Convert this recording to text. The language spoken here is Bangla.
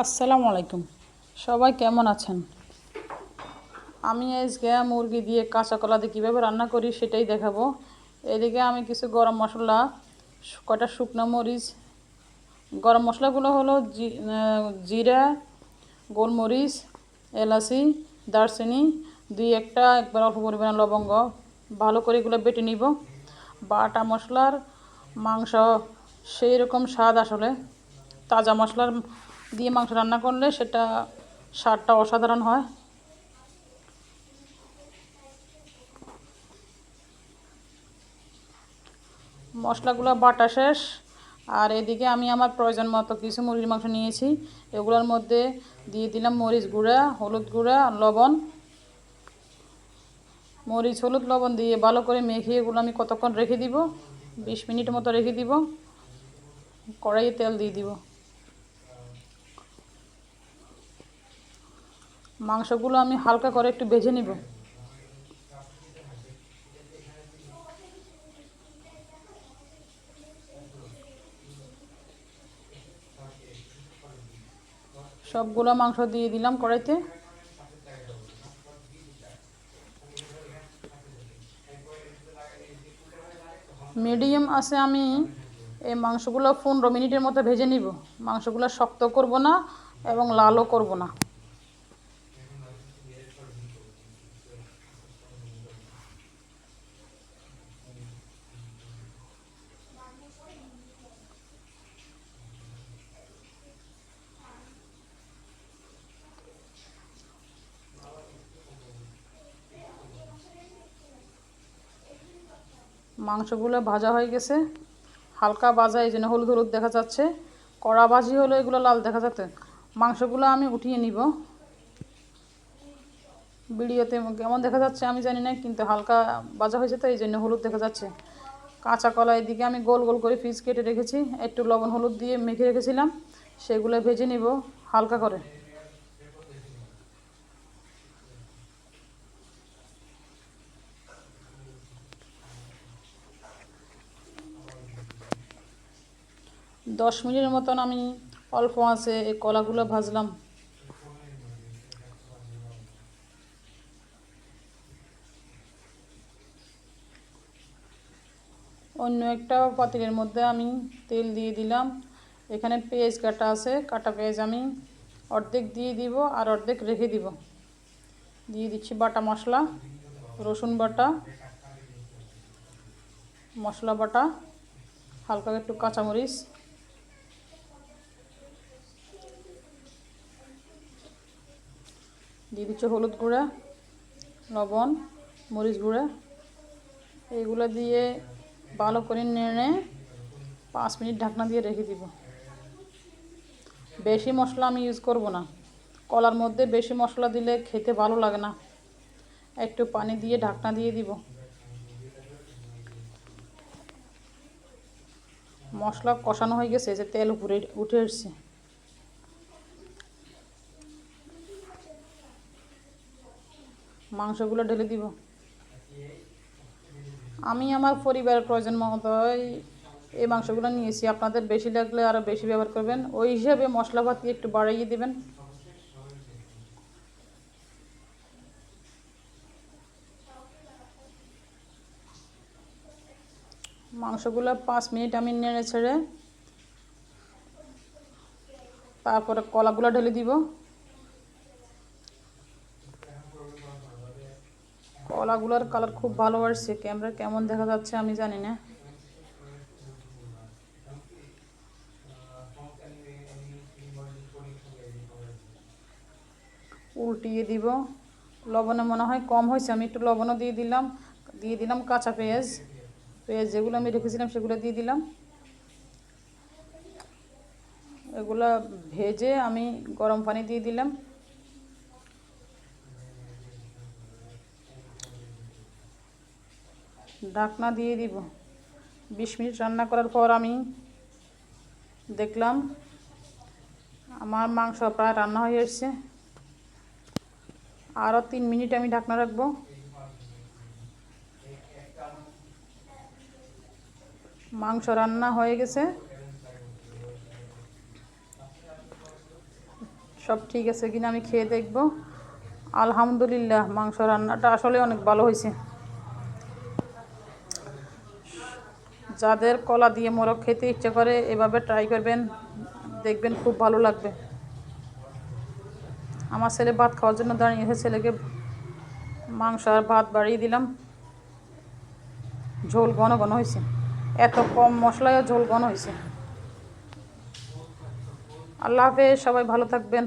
আসসালামু আলাইকুম। সবাই কেমন আছেন? আমি আজকে মুরগি দিয়ে কাঁচা কলা দিয়ে কীভাবে রান্না করি সেটাই দেখাবো। এদিকে আমি কিছু গরম মশলা কয়টা শুকনো মরিচ, গরম মশলাগুলো হলো জিরা, গোলমরিচ, এলাচি, দারচিনি, দুই একটা একবার অল্প পরিমাণে লবঙ্গ, ভালো করে এগুলো বেটে নিব। বাটা মশলার মাংস সেই রকম স্বাদ আসলে। তাজা মশলার দিয়ে মাংস রান্না করলে সেটা স্বাদটা অসাধারণ হয়। মশলাগুলো বাটা শেষ। আর এদিকে আমি আমার প্রয়োজন মতো কিছু মুরগির মাংস নিয়েছি। এগুলোর মধ্যে দিয়ে দিলাম মরিচ গুঁড়া, হলুদ গুঁড়া, লবণ। মরিচ, হলুদ, লবণ দিয়ে ভালো করে মেখে এগুলো আমি কতক্ষণ রেখে দিব? বিশ মিনিট মতো রেখে দিব। কড়াইয়ে তেল দিয়ে দিব। মাংসগুলো আমি হালকা করে একটু ভেজে নিব। সবগুলো মাংস দিয়ে দিলাম কড়াইতে। মিডিয়াম আছে আমি এই মাংসগুলো পনেরো মিনিটের মতো ভেজে নিব। মাংসগুলো শক্ত করব না এবং লালও করব না। মাংসগুলো ভাজা হয়ে গেছে। হালকা ভাজা, এই জন্য হলুদ হলুদ দেখা যাচ্ছে। কড়া ভাজি হলো, এগুলো লাল দেখা যাচ্ছে। মাংসগুলো আমি উঠিয়ে নিব। ভিডিওতে কেমন দেখা যাচ্ছে আমি জানি না, কিন্তু হালকা ভাজা হয়েছে তো, এই জন্য হলুদ দেখা যাচ্ছে। কাঁচা কলা এদিকে আমি গোল গোল করে পিস কেটে রেখেছি। একটু লবণ হলুদ দিয়ে মেখে রেখেছিলাম। সেগুলো ভেজে নিব হালকা করে। দশ মিনিটের মতন আমি অল্প আছে এই কলাগুলো ভাজলাম। অন্য একটা পাতিলের মধ্যে আমি তেল দিয়ে দিলাম। এখানে পেঁয়াজ কাটা আছে, কাটা পেঁয়াজ আমি অর্ধেক দিয়ে দিব আর অর্ধেক রেখে দিব। দিয়ে দিচ্ছি বাটা মশলা, রসুন বাটা, মশলা বাটা, হালকা একটু কাঁচামরিচ। দিয়ে দিচ্ছি হলুদ গুঁড়া, লবণ, মরিচ গুঁড়া। এইগুলো দিয়ে ভালো করে নেড়ে পাঁচ মিনিট ঢাকনা দিয়ে রেখে দিব। বেশি মশলা আমি ইউজ করব না। কলার মধ্যে বেশি মশলা দিলে খেতে ভালো লাগে না। একটু পানি দিয়ে ঢাকনা দিয়ে দিব। মশলা কষানো হয়ে গেছে যে তেল উপরে উঠে এসছে। মাংসগুলো ঢেলে দিব। আমি আমার পরিবারের প্রয়োজন মতোই এই মাংসগুলো নিয়েছি। আপনাদের বেশি লাগলে আরও বেশি ব্যবহার করবেন। ওই হিসাবে মশলাপাতি একটু বাড়িয়ে দেবেন। মাংসগুলো পাঁচ মিনিট আমি নেড়ে ছেড়ে তারপরে কলাগুলো ঢেলে দিব। কলাগুলোর কালার খুব ভালো আসছে। ক্যামেরা কেমন দেখা যাচ্ছে আমি জানি না। উল্টিয়ে দিব। লবণে মনে হয় কম হয়েছে। আমি একটু লবণও দিয়ে দিলাম। দিয়ে দিলাম কাঁচা পেঁয়াজ। পেঁয়াজ যেগুলো আমি রেখেছিলাম সেগুলো দিয়ে দিলাম। এগুলা ভেজে আমি গরম পানি দিয়ে দিলাম। ঢাকনা দিয়ে দিব। বিশ মিনিট রান্না করার পর আমি দেখলাম আমার মাংস প্রায় রান্না হয়ে এসছে আরও তিন মিনিট আমি ঢাকনা রাখব। মাংস রান্না হয়ে গেছে। সব ঠিক আছে কিনা আমি খেয়ে দেখব। আলহামদুলিল্লাহ, মাংস রান্নাটা আসলে অনেক ভালো হয়েছে। যাদের কলা দিয়ে মোরগ খেতে ইচ্ছে করে, এভাবে ট্রাই করবেন, দেখবেন খুব ভালো লাগবে। আমার ছেলে ভাত খাওয়ার জন্য দাঁড়িয়েছে ছেলেকে মাংস আর ভাত বাড়িয়ে দিলাম। ঝোল ঘন ঘন হয়েছে। এত কম মশলায় ঝোল ঘন হয়েছে। আল্লাহ হাফেজ, সবাই ভালো থাকবেন।